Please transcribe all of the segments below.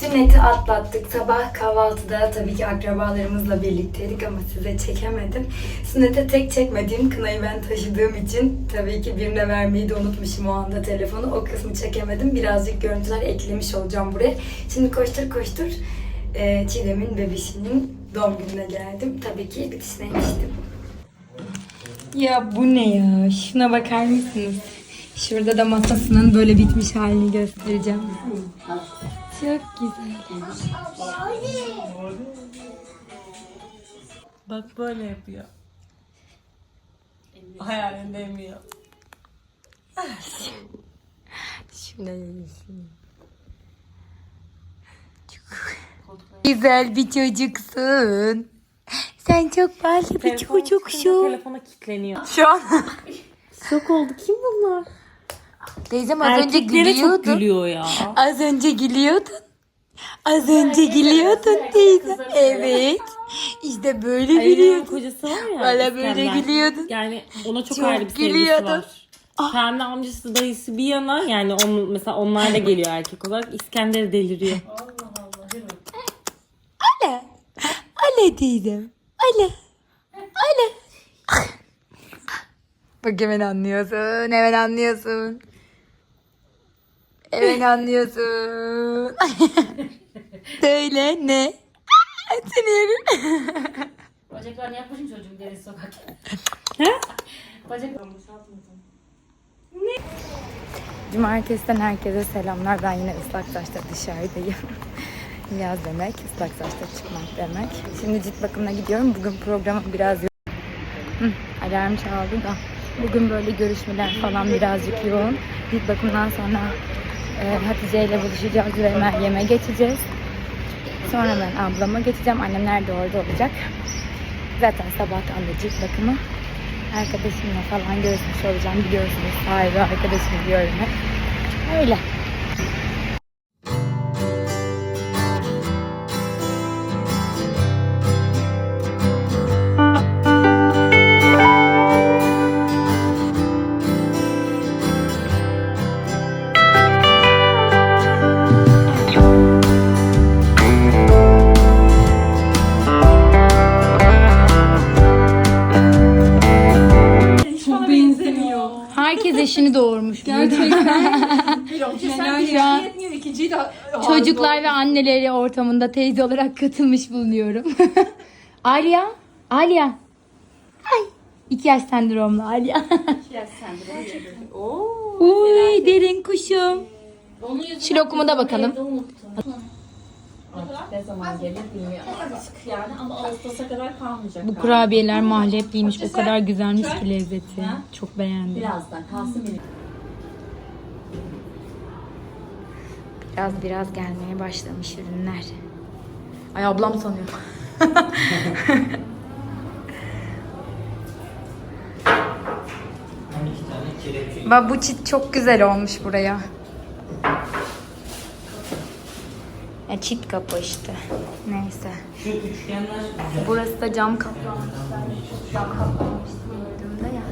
Sünneti atlattık. Sabah kahvaltıda tabii ki akrabalarımızla birlikteydik ama size çekemedim. Sünnete tek çekmediğim kınayı ben taşıdığım için tabii ki birine vermeyi de unutmuşum o anda telefonu. O kısmı çekemedim. Birazcık görüntüler eklemiş olacağım buraya. Şimdi koştur koştur e, Çiğdem'in bebişinin doğum gününe geldim. Tabii ki bitişine yetiştim. Ya bu ne ya? Şuna bakar mısınız? Şurada da masasının böyle bitmiş halini göstereceğim. Çok güzel. Bak böyle yapıyor. Hayalinde emiyor. Yesin. Çok güzel bir çocuksun. Sen çok ballı bir çocuksun. Telefona kilitleniyor. Şu an. Şok oldu. Kim bunlar? Teyzem az önce Erkeklere çok gülüyordun. gülüyor ya. Az önce gülüyordun. Az önce gülüyordun teyze. Evet. İşte böyle Ali'nin gülüyordun. kocası var ya. Valla böyle İskender. gülüyordun. Yani ona çok, Çok ayrı bir sevgisi var. Kendi amcası dayısı bir yana yani onun mesela onlar da geliyor erkek olarak İskender deliriyor. Ale. Ale teyzem. Ale. Ale. Bak hemen anlıyorsun. Hemen anlıyorsun. Hemen anlıyorsun. Söyle ne? Seni yerim. Bacaklarını yapmışım çocuğum deniz sokakta. Bacaklarını boşaltmadım. Cumartesiden herkese selamlar. Ben yine ıslak taşta dışarıdayım. Yaz demek, ıslak taşta çıkmak demek. Şimdi cilt bakımına gidiyorum. Bugün programım biraz yoğun. Hı, alarm çaldı da. Bugün böyle görüşmeler falan birazcık yoğun. Cilt bakımından sonra Hatice ile buluşacağız ve Meryem'e geçeceğiz. Sonra ben ablama geçeceğim. Annemler de orada olacak. Zaten sabahtan da cilt bakımı arkadaşımla falan görüşmüş olacağım. Biliyorsunuz sahibi arkadaşım diyorum hep. Öyle. Herkes eşini doğurmuş. Gerçekten. Çocuklar ve anneleri ortamında teyze olarak katılmış bulunuyorum. Aliya. Aliya. Ay. İki yaş sendromlu Aliya. Uy derin kuşum. Onun yüzünden Şu lokuma da bakalım. evde unuttum. Ne zaman gelir bilmiyorum. Artık yani ama Ağustos'a kadar kalmayacak. Bu kurabiyeler mahlepliymiş. O kadar güzelmiş ki lezzeti. Çok beğendim. Birazdan kalsın benim. Biraz biraz gelmeye başlamış ürünler. Ay ablam sanıyorum. Bak bu çit çok güzel olmuş buraya. Çit kapı işte. Neyse. Burası da cam kaplanmış. Cam kaplanmış gördüğümde ya.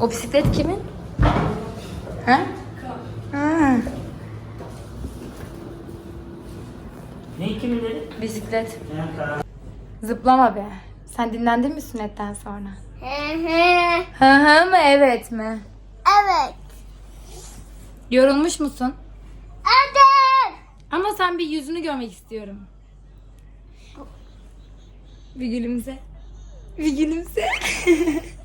O bisiklet kimin? Ha? Ha, Ne kimileri? bisiklet. Zıplama be. Sen dinlendin mi sünnetten sonra? Hı hı mı evet mi? Evet. Yorulmuş musun? Evet. Ama sen bir yüzünü görmek istiyorum. Bir gülümse. Bir gülümse.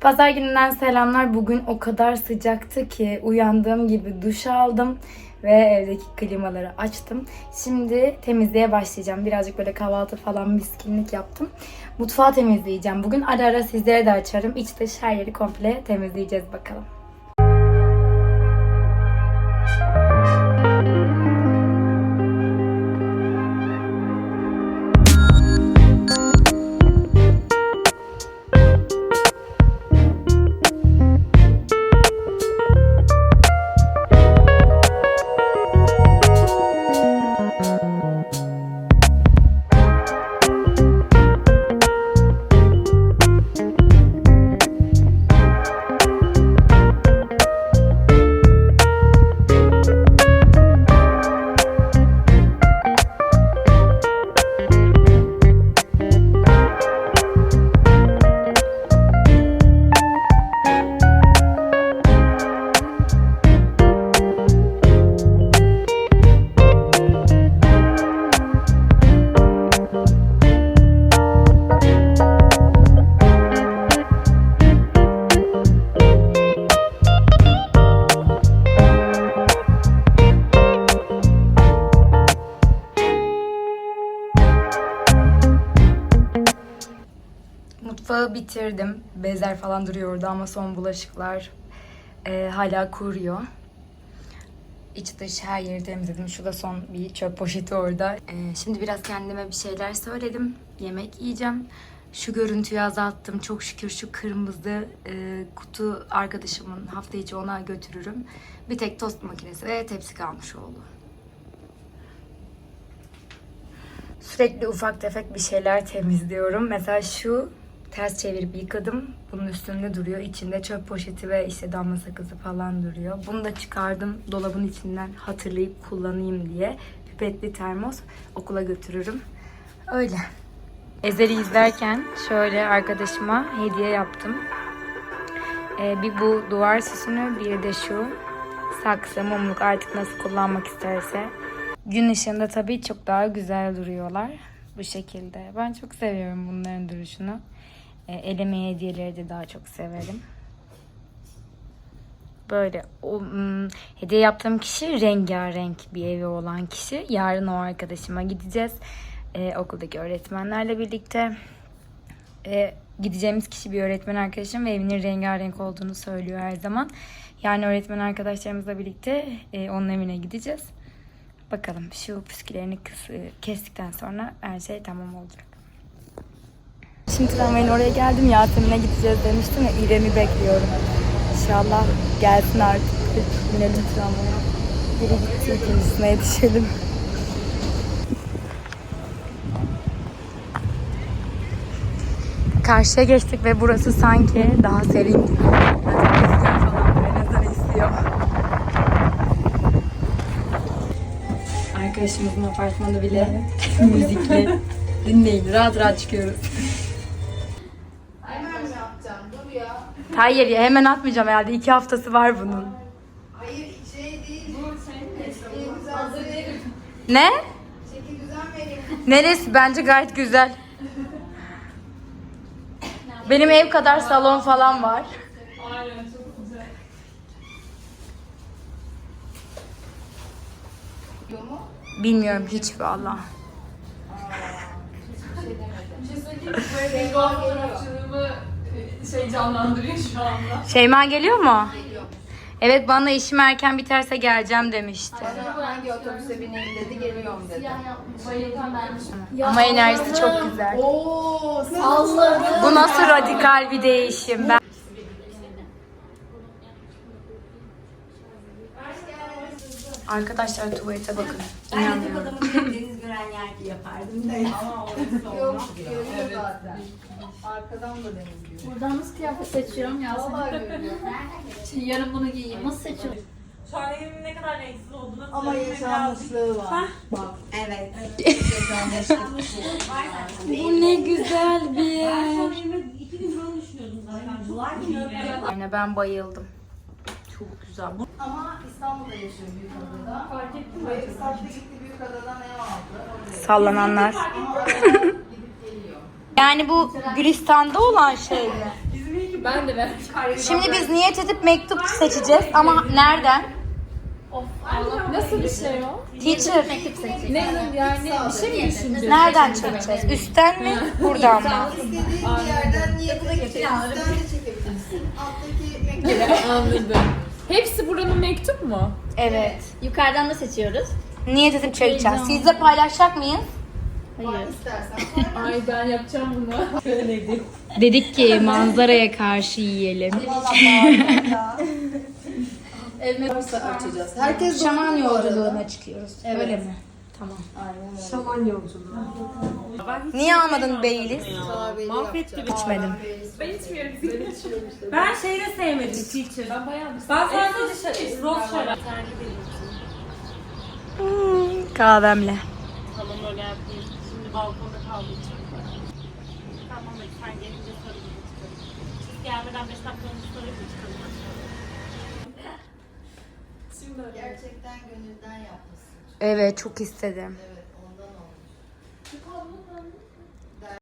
Pazar gününden selamlar. Bugün o kadar sıcaktı ki uyandığım gibi duş aldım ve evdeki klimaları açtım. Şimdi temizliğe başlayacağım. Birazcık böyle kahvaltı falan miskinlik yaptım. Mutfağı temizleyeceğim. Bugün ara ara sizlere de açarım. İç dış her yeri komple temizleyeceğiz bakalım. Bitirdim. Bezler falan duruyor orada ama son bulaşıklar e, hala kuruyor. İç dış her yeri temizledim. Şu da son bir çöp poşeti orada. E, şimdi biraz kendime bir şeyler söyledim. Yemek yiyeceğim. Şu görüntüyü azalttım. Çok şükür şu kırmızı e, kutu arkadaşımın hafta içi ona götürürüm. Bir tek tost makinesi ve tepsi kalmış oldu. Sürekli ufak tefek bir şeyler temizliyorum. Mesela şu ters çevirip yıkadım. Bunun üstünde duruyor. İçinde çöp poşeti ve işte damla sakızı falan duruyor. Bunu da çıkardım dolabın içinden hatırlayıp kullanayım diye. Pipetli termos okula götürürüm. Öyle. Ezeli izlerken şöyle arkadaşıma hediye yaptım. Ee, bir bu duvar süsünü, bir de şu saksı, mumluk artık nasıl kullanmak isterse. Gün ışığında tabii çok daha güzel duruyorlar bu şekilde. Ben çok seviyorum bunların duruşunu. E, eleme hediyeleri de daha çok severim. Böyle o, hmm, hediye yaptığım kişi rengarenk bir evi olan kişi. Yarın o arkadaşıma gideceğiz. E, okuldaki öğretmenlerle birlikte. E, gideceğimiz kişi bir öğretmen arkadaşım ve evinin rengarenk olduğunu söylüyor her zaman. Yani öğretmen arkadaşlarımızla birlikte e, onun evine gideceğiz. Bakalım şu püskülerini kestikten sonra her şey tamam olacak. Şimdi tramvayın oraya geldim. Yasemin'e gideceğiz demiştim ya İrem'i bekliyorum. İnşallah gelsin artık. Binelim tramvaya. Biri gitti ikincisine yetişelim. Karşıya geçtik ve burası sanki daha serin gibi. Arkadaşımızın apartmanı bile müzikle dinleyin. Rahat rahat çıkıyoruz. Hayır ya hemen atmayacağım herhalde. İki haftası var bunun. Hayır şey değil. Bu senin eski hazır değil. Ne? Çeki düzen vereyim. Neresi? Bence gayet güzel. Benim ev kadar salon falan var. Bilmiyorum hiç valla. Şeyma fotoğrafçılığımı şey canlandırıyor şu anda. Şeyma geliyor mu? Evet bana işim erken biterse geleceğim demişti. Bana hangi otobüse bineyim dedi geliyorum dedi. Ama enerjisi çok güzel. Oo, salladı. Bu nasıl radikal bir değişim? Ben Arkadaşlar tuvalete bakın. İnanmıyorum. deniz gören yer yapardım. Yok görüyor zaten. Arkadan da deniz görüyor. Buradan nasıl kıyafet seçiyorum ya? Vallahi. Şimdi yarın bunu giyeyim. Nasıl seçiyorum? Şu an evimin ne kadar renksiz olduğunu Ama yaşanmışlığı var. Evet. Bu ne güzel bir yer. Aynen ben bayıldım. Ama İstanbul'da yaşıyor büyük adada. Fark ettim. Bayır Sarp'ta gitti büyük adadan ev aldı. Sallananlar. Ama arada gidip geliyor. Yani bu Gülistan'da olan şey mi? Ben de ben. Şimdi biz niyet edip mektup seçeceğiz ama nereden? Nasıl bir şey o? Teacher. Ne yani bir şey mi düşündün? Nereden çekeceğiz? Üstten mi? Buradan mı? İstediğin bir yerden niyet edip üstten de çekebilirsin. Alttaki mektubu Anladım. Hepsi buranın mektup mu? Evet. Yukarıdan da seçiyoruz. Niyet edip çekeceğiz. Sizle paylaşacak mıyız? Hayır. istersen. Ay ben yapacağım bunu. Dedik ki manzaraya karşı yiyelim. Elime varsa açacağız. Herkes Şaman yolculuğuna çıkıyoruz. Öyle mi? Niye almadın Baileys? Mahvetti İçmedim. Ben içmiyorum. ben şeyi de sevmedim teacher. Ben bayağı bir Ben sadece şey, rose şarap. Hmm, kahvemle. Şimdi balkonda kalmayacağım. Tamam hadi sen gelince sarılırız. Siz gelmeden 5 dakika önce sarılırız. gerçekten gönülden yapmışsın. Evet çok istedim. Evet.